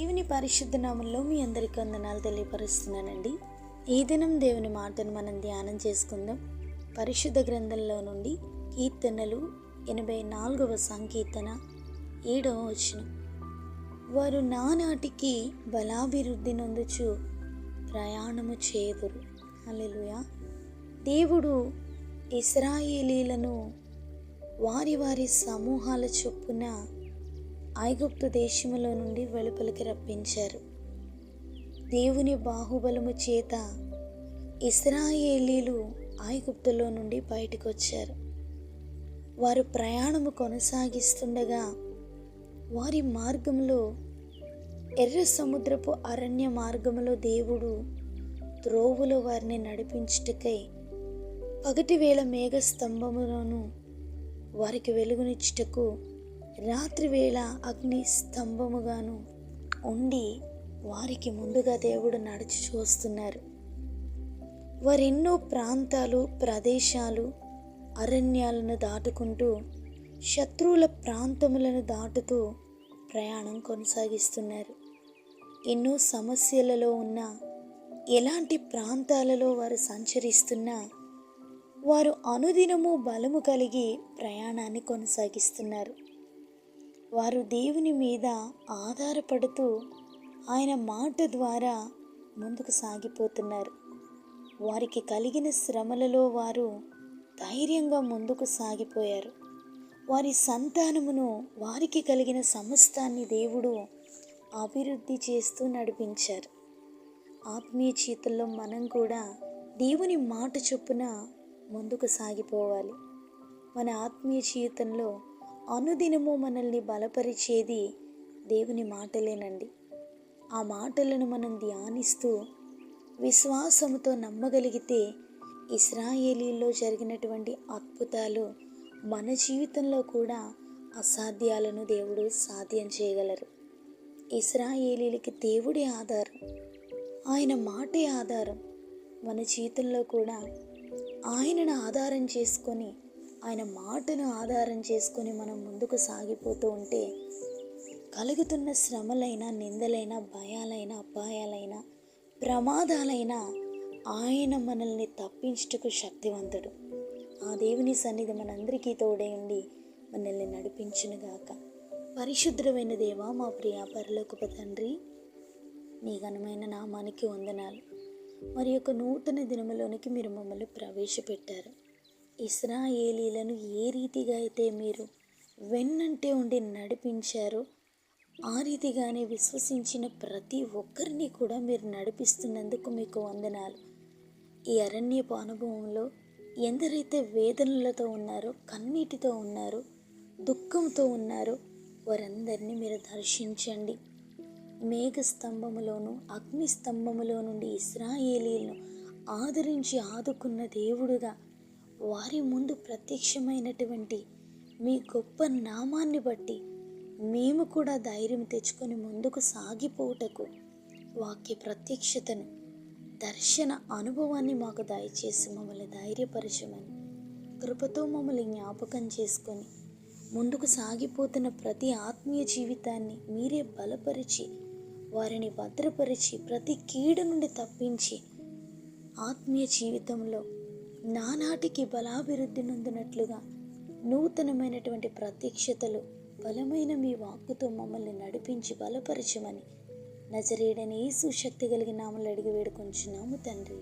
దేవుని పరిశుద్ధ నామంలో మీ అందరికీ వందనాలు తెలియపరుస్తున్నానండి. ఈ దినం దేవుని మాటను మనం ధ్యానం చేసుకుందాం. పరిశుద్ధ గ్రంథంలో నుండి కీర్తనలు ఎనభై నాలుగవ సంకీర్తన ఏడవ వచనం. వారు నానాటికి బలాభివృద్ధి నొందుచు ప్రయాణము చేదురు హల్లెలూయా. దేవుడు ఇస్రాయేలీలను వారి వారి సమూహాల చొప్పున ఐగుప్తు దేశములో నుండి వెలుపలికి రప్పించారు. దేవుని బాహుబలము చేత ఇస్రాయేలీలు ఐగుప్తులో నుండి బయటకు వచ్చారు వారు ప్రయాణము కొనసాగిస్తుండగా వారి మార్గంలో ఎర్ర సముద్రపు అరణ్య మార్గములో దేవుడు త్రోవులో వారిని నడిపించుటకై పగటి వేళ మేఘ స్తంభములోను వారికి వెలుగునిచ్చుటకు రాత్రివేళ అగ్ని స్తంభముగాను ఉండి వారికి ముందుగా దేవుడు నడిచి చూస్తున్నారు వారెన్నో ప్రాంతాలు ప్రదేశాలు అరణ్యాలను దాటుకుంటూ శత్రువుల ప్రాంతములను దాటుతూ ప్రయాణం కొనసాగిస్తున్నారు. ఎన్నో సమస్యలలో ఉన్న ఎలాంటి ప్రాంతాలలో వారు సంచరిస్తున్నా వారు అనుదినము బలము కలిగి ప్రయాణాన్ని కొనసాగిస్తున్నారు. వారు దేవుని మీద ఆధారపడుతూ ఆయన మాట ద్వారా ముందుకు సాగిపోతున్నారు. వారికి కలిగిన శ్రమలలో వారు ధైర్యంగా ముందుకు సాగిపోయారు. వారి సంతానమును వారికి కలిగిన సమస్తాన్ని దేవుడు అభివృద్ధి చేస్తూ నడిపించారు. ఆత్మీయ జీవితంలో మనం కూడా దేవుని మాట చొప్పున ముందుకు సాగిపోవాలి. మన ఆత్మీయ జీవితంలో అనుదినము మనల్ని బలపరిచేది దేవుని మాటలేనండి. ఆ మాటలను మనం ధ్యానిస్తూ విశ్వాసముతో నమ్మగలిగితే ఇస్రాయేలీలో జరిగినటువంటి అద్భుతాలు మన జీవితంలో కూడా అసాధ్యాలను దేవుడు సాధ్యం చేయగలరు. ఇస్రాయేలీలకి దేవుడే ఆధారం ఆయన మాటే ఆధారం. మన జీవితంలో కూడా ఆయనను ఆధారం చేసుకొని ఆయన మాటను ఆధారం చేసుకొని మనం ముందుకు సాగిపోతూ ఉంటే కలుగుతున్న శ్రమలైన నిందలైన భయాలైన అపాయాలైన ప్రమాదాలైన ఆయన మనల్ని తప్పించుటకు శక్తివంతుడు. ఆ దేవుని సన్నిధి మనందరికీ తోడే ఉండి మనల్ని నడిపించునుగాక. పరిశుద్ధమైన దేవా మా ప్రియ పరలోకపు తండ్రి నీ ఘనమైన నామానికి వందనాలు. మరి యొక్క నూతన దినములోనికి మీరు మమ్మల్ని ప్రవేశపెట్టారు. ఇస్రాయేలీలను ఏ రీతిగా అయితే మీరు వెన్నంటే ఉండి నడిపించారో ఆ రీతిగానే విశ్వసించిన ప్రతి ఒక్కరిని కూడా మీరు నడిపిస్తున్నందుకు మీకు వందనాలు. ఈ అరణ్యపు అనుభవంలో ఎందరైతే వేదనలతో ఉన్నారో కన్నీటితో ఉన్నారో దుఃఖంతో ఉన్నారో వారందరినీ మీరు దర్శించండి. మేఘ స్తంభములోను అగ్ని స్తంభములో నుండి ఇస్రాయేలీలను ఆదరించి ఆదుకున్న దేవుడుగా వారి ముందు ప్రత్యక్షమైనటువంటి మీ గొప్ప నామాన్ని బట్టి మేము కూడా ధైర్యం తెచ్చుకొని ముందుకు సాగిపోవుటకు వాక్య ప్రత్యక్షతను దర్శన అనుభవాన్ని మాకు దయచేసి మమ్మల్ని ధైర్యపరచమని కృపతో మమ్మల్ని జ్ఞాపకం చేసుకొని ముందుకు సాగిపోతున్న ప్రతి ఆత్మీయ జీవితాన్ని మీరే బలపరిచి వారిని భద్రపరిచి ప్రతి కీడ నుండి తప్పించి ఆత్మీయ జీవితంలో నానాటికి బలాభివృద్ధి నొందినట్లుగా నూతనమైనటువంటి ప్రత్యక్షతలు బలమైన మీ వాక్కుతో మమ్మల్ని నడిపించి బలపరచమని నజరేడని యేసు శక్తి కలిగిన నామలు అడిగి వేడుకొంచున్నాము తండ్రి.